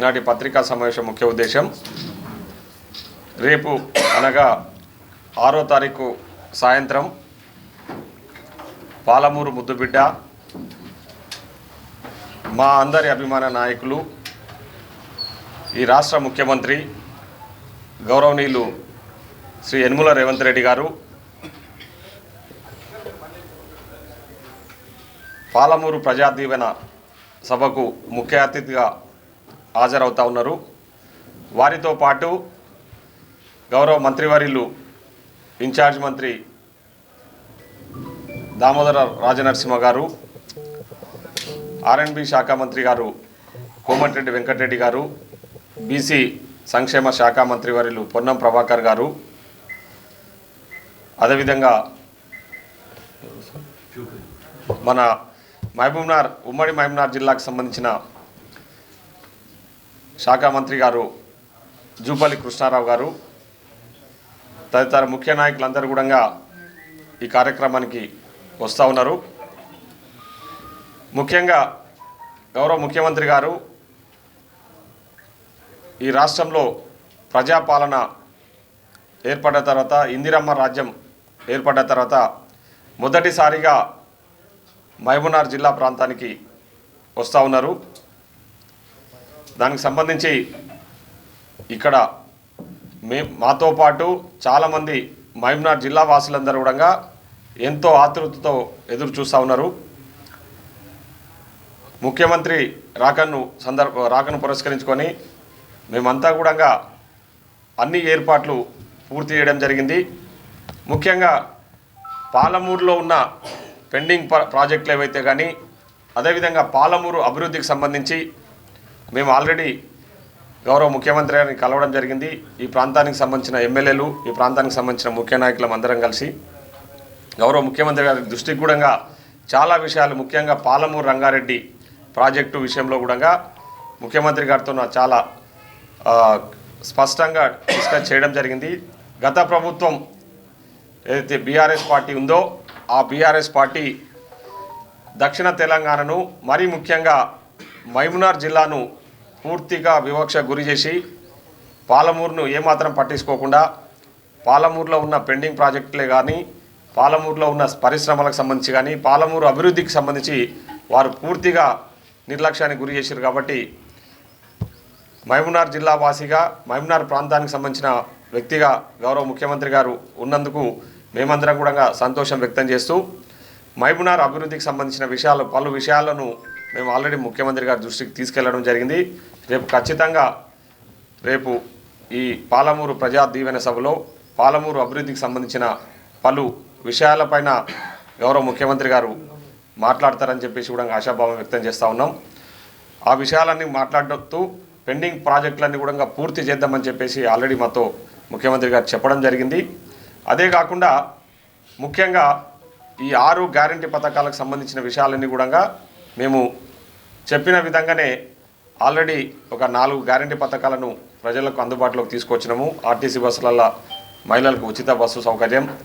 ఈనాటి పత్రికా సమావేశం ముఖ్య ఉద్దేశం. రేపు అనగా ఆరో తారీఖు సాయంత్రం పాలమూరు ముద్దుబిడ్డ మా అందరి అభిమాన నాయకులు ఈ రాష్ట్ర ముఖ్యమంత్రి గౌరవనీయులు శ్రీ యనుమల రేవంత్ రెడ్డి గారు పాలమూరు ప్రజా దీవెన సభకు ముఖ్య అతిథిగా హాజరవుతా ఉన్నారు. వారితో పాటు గౌరవ మంత్రివర్యులు ఇన్ఛార్జ్ మంత్రి దామోదర రాజనరసింహ గారు ఆర్ఎండ్బి శాఖ మంత్రి గారు కోమటిరెడ్డి వెంకటరెడ్డి గారు బీసీ సంక్షేమ శాఖ మంత్రివర్యులు పొన్నం ప్రభాకర్ గారు. అదేవిధంగా మన మహబూబ్నార్ ఉమ్మడి మహబూబ్నార్ జిల్లాకు సంబంధించిన శాఖ మంత్రి గారు జూపల్లి కృష్ణారావు గారు తదితర ముఖ్య నాయకులందరూ కూడా ఈ కార్యక్రమానికి వస్తూ ఉన్నారు. ముఖ్యంగా గౌరవ ముఖ్యమంత్రి గారు ఈ రాష్ట్రంలో ప్రజాపాలన ఏర్పడ్డ తర్వాత ఇందిరమ్మ రాజ్యం ఏర్పడ్డ తర్వాత మొదటిసారిగా మహబూనార్ జిల్లా ప్రాంతానికి వస్తూ ఉన్నారు. దానికి సంబంధించి ఇక్కడ మే మాతో పాటు చాలామంది మహబూబ్నగర్ జిల్లా వాసులందరూ కూడా ఎంతో ఆతృతతో ఎదురు చూస్తూ ఉన్నారు. ముఖ్యమంత్రి రాకను సందర్భ రాకను పురస్కరించుకొని మేమంతా కూడా అన్ని ఏర్పాట్లు పూర్తి చేయడం జరిగింది. ముఖ్యంగా పాలమూరులో ఉన్న పెండింగ్ ప్రాజెక్టులు ఏవైతే కానీ అదేవిధంగా పాలమూరు అభివృద్ధికి సంబంధించి మేము ఆల్రెడీ గౌరవ ముఖ్యమంత్రి గారిని కలవడం జరిగింది. ఈ ప్రాంతానికి సంబంధించిన ఎమ్మెల్యేలు ఈ ప్రాంతానికి సంబంధించిన ముఖ్య నాయకులం అందరం కలిసి గౌరవ ముఖ్యమంత్రి గారి దృష్టికి కూడా చాలా విషయాలు ముఖ్యంగా పాలమూరు రంగారెడ్డి ప్రాజెక్టు విషయంలో కూడా ముఖ్యమంత్రి గారితో నా చాలా స్పష్టంగా డిస్కస్ చేయడం జరిగింది. గత ప్రభుత్వం ఏదైతే బీఆర్ఎస్ పార్టీ ఉందో ఆ బీఆర్ఎస్ పార్టీ దక్షిణ తెలంగాణను మరీ ముఖ్యంగా మైమునార్ జిల్లాను పూర్తిగా వివక్ష గురి చేసి పాలమూరును ఏమాత్రం పట్టించుకోకుండా పాలమూరులో ఉన్న పెండింగ్ ప్రాజెక్టులే కానీ పాలమూరులో ఉన్న పరిశ్రమలకు సంబంధించి కానీ పాలమూరు అభివృద్ధికి సంబంధించి వారు పూర్తిగా నిర్లక్ష్యానికి గురి చేశారు కాబట్టి మహబూబ్నగర్ జిల్లా వాసిగా మహబూబ్నగర్ ప్రాంతానికి సంబంధించిన వ్యక్తిగా గౌరవ ముఖ్యమంత్రి గారు ఉన్నందుకు మేమందరం కూడా సంతోషం వ్యక్తం చేస్తూ మహబూబ్నగర్ అభివృద్ధికి సంబంధించిన విషయాలు పలు విషయాలను మేము ఆల్రెడీ ముఖ్యమంత్రి గారి దృష్టికి తీసుకెళ్ళడం జరిగింది. రేపు ఖచ్చితంగా రేపు ఈ పాలమూరు ప్రజా దీవెన సభలో పాలమూరు అభివృద్ధికి సంబంధించిన పలు విషయాలపైన గౌరవ ముఖ్యమంత్రి గారు మాట్లాడతారని చెప్పేసి కూడా ఆశాభావం వ్యక్తం చేస్తూ ఉన్నాం. ఆ విషయాలన్నీ మాట్లాడుతూ పెండింగ్ ప్రాజెక్టులన్నీ కూడా పూర్తి చేద్దామని చెప్పేసి ఆల్రెడీ మాతో ముఖ్యమంత్రి గారు చెప్పడం జరిగింది. అదే కాకుండా ముఖ్యంగా ఈ ఆరు గ్యారంటీ పథకాలకు సంబంధించిన విషయాలన్నీ కూడా మేము చెప్పిన విధంగానే ఆల్రెడీ ఒక నాలుగు గ్యారంటీ పథకాలను ప్రజలకు అందుబాటులోకి తీసుకొచ్చినాము. ఆర్టీసీ బస్సులలో మహిళలకు ఉచిత బస్సు సౌకర్యం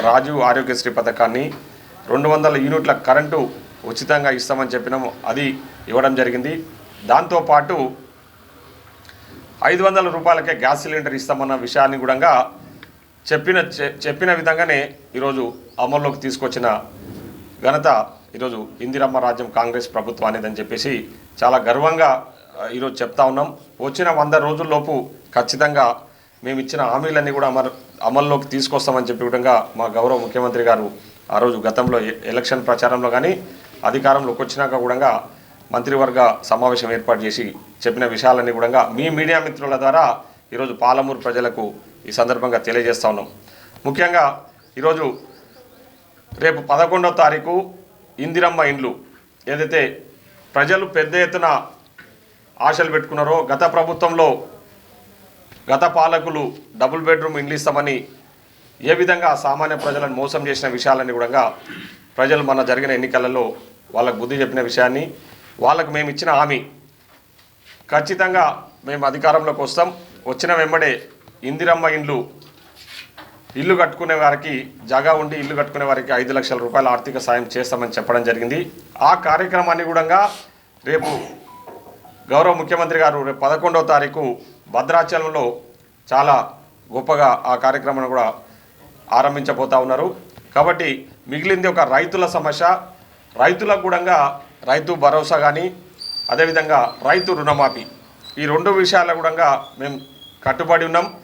రాజీవ్ ఆరోగ్యశ్రీ పథకాన్ని రెండు వందల యూనిట్ల కరెంటు ఉచితంగా ఇస్తామని చెప్పినాము. అది ఇవ్వడం జరిగింది. దాంతోపాటు ఐదు వందల రూపాయలకే గ్యాస్ సిలిండర్ ఇస్తామన్న విషయాన్ని కూడా చెప్పిన చె- చెప్పిన విధంగానే ఈరోజు అమల్లోకి తీసుకొచ్చిన ఘనత ఈరోజు ఇందిరమ్మ రాజ్యం కాంగ్రెస్ ప్రభుత్వానిదని అని చెప్పేసి చాలా గర్వంగా ఈరోజు చెప్తా ఉన్నాం. వచ్చిన వంద రోజుల్లోపు ఖచ్చితంగా మేము ఇచ్చిన హామీలన్నీ కూడా అమలు అమల్లోకి తీసుకొస్తామని చెప్పి విధంగా మా గౌరవ ముఖ్యమంత్రి గారు ఆ రోజు గతంలో ఎ- ఎలక్షన్ ప్రచారంలో కానీ అధికారంలోకి వచ్చినాక కూడా మంత్రివర్గ సమావేశం ఏర్పాటు చేసి చెప్పిన విషయాలన్నీ కూడా మీ మీడియా మిత్రుల ద్వారా ఈరోజు పాలమూరు ప్రజలకు ఈ సందర్భంగా తెలియజేస్తా ఉన్నాం. ముఖ్యంగా ఈరోజు రేపు పదకొండవ తారీఖు ఇందిరమ్మ ఇండ్లు ఏదైతే ప్రజలు పెద్ద ఎత్తున ఆశలు పెట్టుకున్నారో గత ప్రభుత్వంలో గత పాలకులు డబుల్ బెడ్రూమ్ ఇండ్లు ఇస్తామని ఏ విధంగా సామాన్య ప్రజలను మోసం చేసిన విషయాలన్నీ కూడా ప్రజలు మన జరిగిన ఎన్నికలలో వాళ్ళకు బుద్ధి చెప్పిన విషయాన్ని వాళ్ళకు మేము ఇచ్చిన హామీ. ఖచ్చితంగా మేము అధికారంలోకి వస్తాం. వచ్చిన వెంబడే ఇందిరమ్మ ఇండ్లు ఇల్లు కట్టుకునే వారికి జాగా ఉండి ఇల్లు కట్టుకునే వారికి ఐదు లక్షల రూపాయల ఆర్థిక సాయం చేస్తామని చెప్పడం జరిగింది. ఆ కార్యక్రమాన్ని కూడా రేపు గౌరవ ముఖ్యమంత్రి గారు రేపు పదకొండవ తారీఖు భద్రాచలంలో చాలా గొప్పగా ఆ కార్యక్రమాన్ని కూడా ఆరంభించబోతా ఉన్నారు. కాబట్టి మిగిలింది ఒక రైతుల సమస్య. రైతులకు కూడా రైతు భరోసా కానీ అదేవిధంగా రైతు రుణమాఫీ. ఈ రెండు విషయాల కూడా మేము కట్టుబడి ఉన్నాం.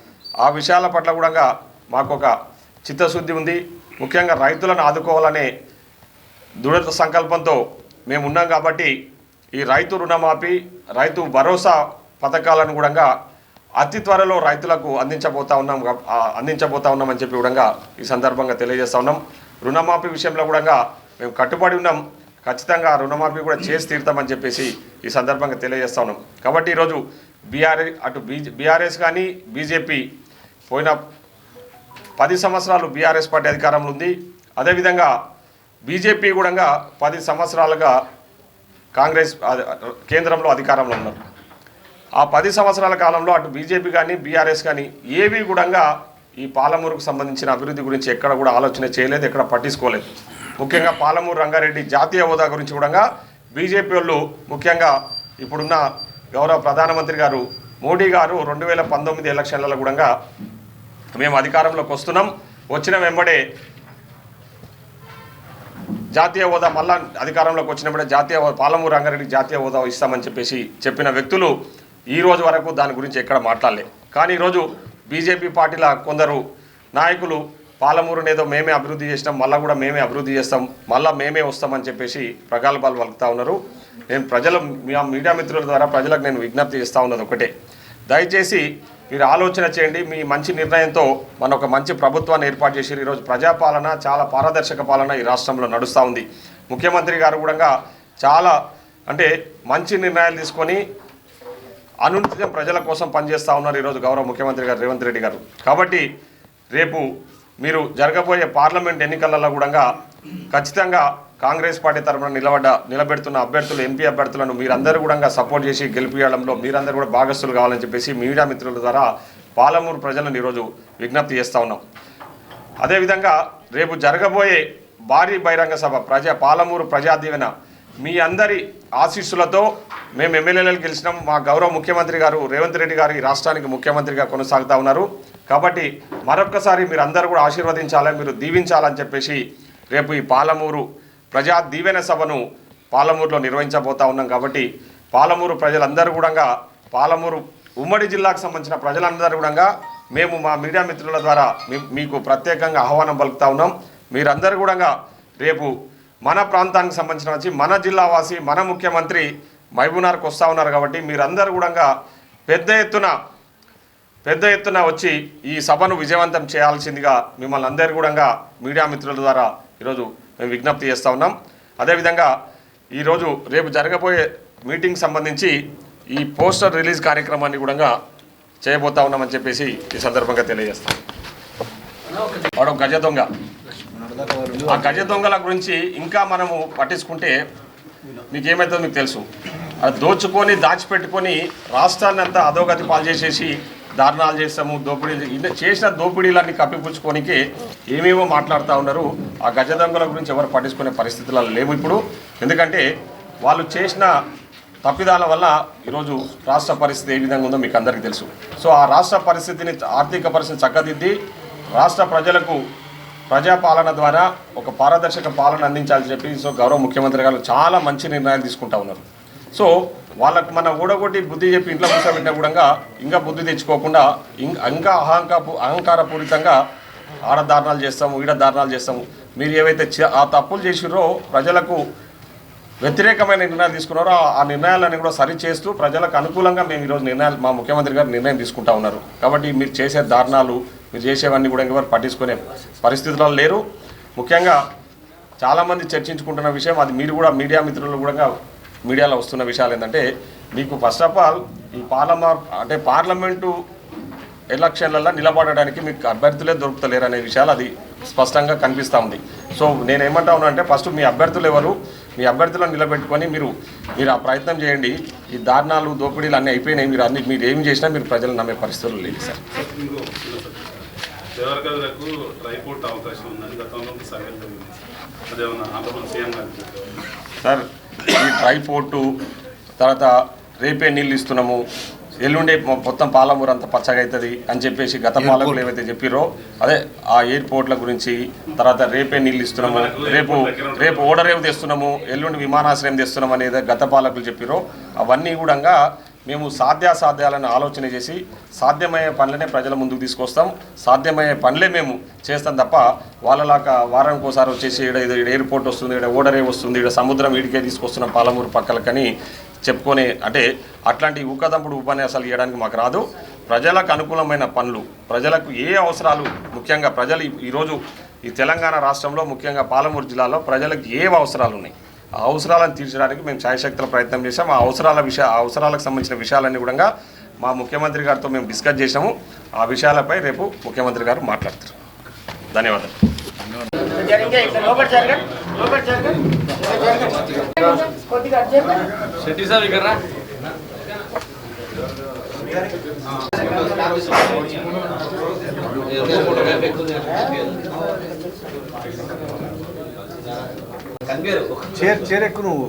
ఆ విషయాల పట్ల కూడా మాకు ఒక చిత్తశుద్ధి ఉంది. ముఖ్యంగా రైతులను ఆదుకోవాలనే దృఢ సంకల్పంతో మేము ఉన్నాం కాబట్టి ఈ రైతు రుణమాఫీ రైతు భరోసా పథకాలను కూడా అతి త్వరలో రైతులకు అందించబోతా ఉన్నాం అందించబోతా ఉన్నామని చెప్పి కూడా ఈ సందర్భంగా తెలియజేస్తా ఉన్నాం. రుణమాఫీ విషయంలో కూడా మేము కట్టుబడి ఉన్నాం. ఖచ్చితంగా రుణమాఫీ కూడా చేసి తీరుతామని చెప్పేసి ఈ సందర్భంగా తెలియజేస్తా ఉన్నాం. కాబట్టి ఈరోజు బీఆర్ఏ అటు బీజే బీఆర్ఎస్ కానీ బీజేపీ పోయిన పది సంవత్సరాలు బీఆర్ఎస్ పార్టీ అధికారంలో ఉంది. అదేవిధంగా బీజేపీ కూడా పది సంవత్సరాలుగా కాంగ్రెస్ కేంద్రంలో అధికారంలో ఉన్నారు. ఆ పది సంవత్సరాల కాలంలో అటు బీజేపీ కానీ బీఆర్ఎస్ కానీ ఏవి కూడా ఈ పాలమూరుకు సంబంధించిన అభివృద్ధి గురించి ఎక్కడ కూడా ఆలోచన చేయలేదు ఎక్కడ పట్టించుకోలేదు. ముఖ్యంగా పాలమూరు రంగారెడ్డి జాతీయ హోదా గురించి కూడా బీజేపీ వాళ్ళు ముఖ్యంగా ఇప్పుడున్న గౌరవ ప్రధానమంత్రి గారు మోడీ గారు రెండు వేల పంతొమ్మిది ఎలక్షన్లలో కూడా మేము అధికారంలోకి వస్తున్నాం. వచ్చిన వెంబడే జాతీయ హోదా మళ్ళా అధికారంలోకి వచ్చినప్పుడే జాతీయ హోదా పాలమూరు రంగారెడ్డి జాతీయ హోదా ఇస్తామని చెప్పేసి చెప్పిన వ్యక్తులు ఈ రోజు వరకు దాని గురించి ఎక్కడ మాట్లాడలే. కానీ ఈరోజు బీజేపీ పార్టీల కొందరు నాయకులు పాలమూరుని ఏదో మేమే అభివృద్ధి చేసినాం మళ్ళీ కూడా మేమే అభివృద్ధి చేస్తాం మళ్ళీ మేమే వస్తామని చెప్పేసి ప్రగల్భాలు వలుకుతా ఉన్నారు. నేను ప్రజల మీడియా మిత్రుల ద్వారా ప్రజలకు నేను విజ్ఞప్తి చేస్తూ ఉన్నది ఒకటే. దయచేసి మీరు ఆలోచన చేయండి. మీ మంచి నిర్ణయంతో మన ఒక మంచి ప్రభుత్వాన్ని ఏర్పాటు చేసి ఈరోజు ప్రజాపాలన చాలా పారదర్శక పాలన ఈ రాష్ట్రంలో నడుస్తూ ఉంది. ముఖ్యమంత్రి గారు కూడా చాలా అంటే మంచి నిర్ణయాలు తీసుకొని అనునిత్యం ప్రజల కోసం పనిచేస్తూ ఉన్నారు ఈరోజు గౌరవ ముఖ్యమంత్రి గారు రేవంత్ రెడ్డి గారు. కాబట్టి రేపు మీరు జరగబోయే పార్లమెంట్ ఎన్నికలలో కూడా ఖచ్చితంగా కాంగ్రెస్ పార్టీ తరఫున నిలబడ్డ నిలబెడుతున్న అభ్యర్థులు ఎంపీ అభ్యర్థులను మీరందరూ కూడా సపోర్ట్ చేసి గెలిపించడంలో మీరందరూ కూడా భాగస్తులు కావాలని చెప్పేసి మీడియా మిత్రుల ద్వారా పాలమూరు ప్రజలను ఈరోజు విజ్ఞప్తి చేస్తూ ఉన్నాం. అదేవిధంగా రేపు జరగబోయే భారీ బహిరంగ సభ ప్రజా పాలమూరు ప్రజా దీవెన మీ అందరి ఆశీస్సులతో మేము ఎమ్మెల్యేలు గెలిచినాం. మా గౌరవ ముఖ్యమంత్రి గారు రేవంత్ రెడ్డి గారు ఈ రాష్ట్రానికి ముఖ్యమంత్రిగా కొనసాగుతూ ఉన్నారు. కాబట్టి మరొక్కసారి మీరు అందరూ కూడా ఆశీర్వదించాలని మీరు దీవించాలని చెప్పేసి రేపు ఈ పాలమూరు ప్రజా దీవెన సభను పాలమూరులో నిర్వహించబోతా ఉన్నాం కాబట్టి పాలమూరు ప్రజలందరూ కూడా పాలమూరు ఉమ్మడి జిల్లాకు సంబంధించిన ప్రజలందరూ కూడా మేము మా మీడియా మిత్రుల ద్వారా మీ- మీకు ప్రత్యేకంగా ఆహ్వానం పలుకుతా ఉన్నాం. మీరందరూ కూడా రేపు మన ప్రాంతానికి సంబంధించిన వచ్చి మన జిల్లావాసి మన ముఖ్యమంత్రి మైబునార్కు వస్తూ ఉన్నారు కాబట్టి మీరందరూ కూడా పెద్ద ఎత్తున పెద్ద ఎత్తున వచ్చి ఈ సభను విజయవంతం చేయాల్సిందిగా మిమ్మల్ని అందరూ కూడా మీడియా మిత్రుల ద్వారా ఈరోజు మేము విజ్ఞప్తి చేస్తూ ఉన్నాం. అదేవిధంగా ఈరోజు రేపు జరగబోయే మీటింగ్ సంబంధించి ఈ పోస్టర్ రిలీజ్ కార్యక్రమాన్ని కూడా చేయబోతా ఉన్నామని చెప్పేసి ఈ సందర్భంగా తెలియజేస్తాం. వాడు గజ దొంగ. ఆ గజ దొంగల గురించి ఇంకా మనము పట్టించుకుంటే మీకేమవుతుందో మీకు తెలుసు. అది దోచుకొని దాచిపెట్టుకొని రాష్ట్రాన్ని అంతా అధోగతి పాలు చేసేసి దారుణాలు చేస్తాము దోపిడీలు ఇన్ని చేసిన దోపిడీలన్నీ కప్పిపుచ్చుకోనికి ఏమేమో మాట్లాడుతూ ఉన్నారు. ఆ గజ దొంగల గురించి ఎవరు పట్టించుకునే పరిస్థితులలో లేవు ఇప్పుడు. ఎందుకంటే వాళ్ళు చేసిన తప్పిదాల వల్ల ఈరోజు రాష్ట్ర పరిస్థితి ఏ విధంగా ఉందో మీకు అందరికీ తెలుసు. సో ఆ రాష్ట్ర పరిస్థితిని ఆర్థిక పరిస్థితిని చక్కదిద్ది రాష్ట్ర ప్రజలకు ప్రజాపాలన ద్వారా ఒక పారదర్శక పాలన అందించాలని చెప్పి సో గౌరవ ముఖ్యమంత్రి గారు చాలా మంచి నిర్ణయాలు తీసుకుంటా ఉన్నారు. సో వాళ్ళకు మన ఊడగొట్టి బుద్ధి చెప్పి ఇంట్లో కూర్చోబెట్టినా కూడా ఇంకా బుద్ధి తెచ్చుకోకుండా ఇంకా అహంకార అహంకారపూరితంగా ఆడ దారుణాలు చేస్తాము ఈడ దారుణాలు చేస్తాము. మీరు ఏవైతే చే- ఆ తప్పులు చేసిర్రో ప్రజలకు వ్యతిరేకమైన నిర్ణయాలు తీసుకున్నారో ఆ- ఆ నిర్ణయాలన్నీ కూడా సరి చేస్తూ ప్రజలకు అనుకూలంగా మేము ఈరోజు నిర్ణయాలు మా ముఖ్యమంత్రి గారు నిర్ణయం తీసుకుంటా ఉన్నారు. కాబట్టి మీరు చేసే దారుణాలు మీరు చేసేవన్నీ కూడా ఎవరు పట్టించుకునే పరిస్థితుల్లో లేరు. ముఖ్యంగా చాలామంది చర్చించుకుంటున్న విషయం అది మీరు కూడా మీడియా మిత్రులు కూడా మీడియాలో వస్తున్న విషయాలు ఏంటంటే మీకు ఫస్ట్ ఆఫ్ ఆల్ ఈ పార్లమా అంటే పార్లమెంటు ఎలక్షన్లలో నిలబడడానికి మీకు అభ్యర్థులే దొరుకుతలేరు అనే విషయాలు అది స్పష్టంగా కనిపిస్తూ ఉంది. సో నేను ఉన్నానంటే ఫస్ట్ మీ అభ్యర్థులు ఎవరు? మీ అభ్యర్థులను నిలబెట్టుకొని మీరు మీరు ఆ ప్రయత్నం చేయండి. ఈ దారుణాలు దోపిడీలు అన్నీ అయిపోయినాయి. మీరు అన్ని మీరు ఏం చేసినా మీరు ప్రజలు నమ్మే పరిస్థితులు లేదు సార్. ఇంకో గదులకు ట్రైపోర్ట్ అవకాశం ఉందని గతంలో సర్వే జరిగింది సార్ ఈ ట్రైపోర్టు తర్వాత రేపే నీళ్ళు ఇస్తున్నాము ఎల్లుండే మొత్తం పాలమూరు అంతా పచ్చగా అవుతుంది అని చెప్పేసి గత పాలకులు ఏవైతే చెప్పిరో అదే ఆ ఎయిర్పోర్ట్ల గురించి తర్వాత రేపే నీళ్ళు ఇస్తున్నాము రేపు రేపు ఓడరేవు తెస్తున్నాము ఎల్లుండి విమానాశ్రయం తెస్తున్నాం అనేది గత పాలకులు చెప్పిరో అవన్నీ కూడా మేము సాధ్యాసాధ్యాలను ఆలోచన చేసి సాధ్యమయ్యే పనులనే ప్రజల ముందుకు తీసుకొస్తాం. సాధ్యమయ్యే పనులే మేము చేస్తాం తప్ప వాళ్ళలాగా వారానికి ఒకసారి వచ్చేసి ఈడ ఇది ఎయిర్పోర్ట్ వస్తుంది ఇక్కడ ఓడరే వస్తుంది ఇక్కడ సముద్రం ఇడికే తీసుకొస్తున్నాం పాలమూరు పక్కలకని చెప్పుకొని అంటే అట్లాంటి ఊకదంపుడు ఉపన్యాసాలు ఇవ్వడానికి మాకు రాదు. ప్రజలకు అనుకూలమైన పనులు ప్రజలకు ఏ అవసరాలు ముఖ్యంగా ప్రజలు ఈరోజు ఈ తెలంగాణ రాష్ట్రంలో ముఖ్యంగా పాలమూరు జిల్లాలో ప్రజలకు ఏ అవసరాలు ఉన్నాయి? అవసరాలను తీర్చడానికి మేము ఛాయశక్తుల ప్రయత్నం చేశాం. ఆ అవసరాల విషయ అవసరాలకు సంబంధించిన విషయాలన్నీ కూడా మా ముఖ్యమంత్రి గారితో మేము డిస్కస్ చేసాము ఆ విషయాలపై రేపు ముఖ్యమంత్రి గారు మాట్లాడతారు. ధన్యవాదాలు. జరిగే ఇట్లా లోపల ఎక్కు నువ్వు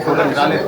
ఫోటో రాలేదు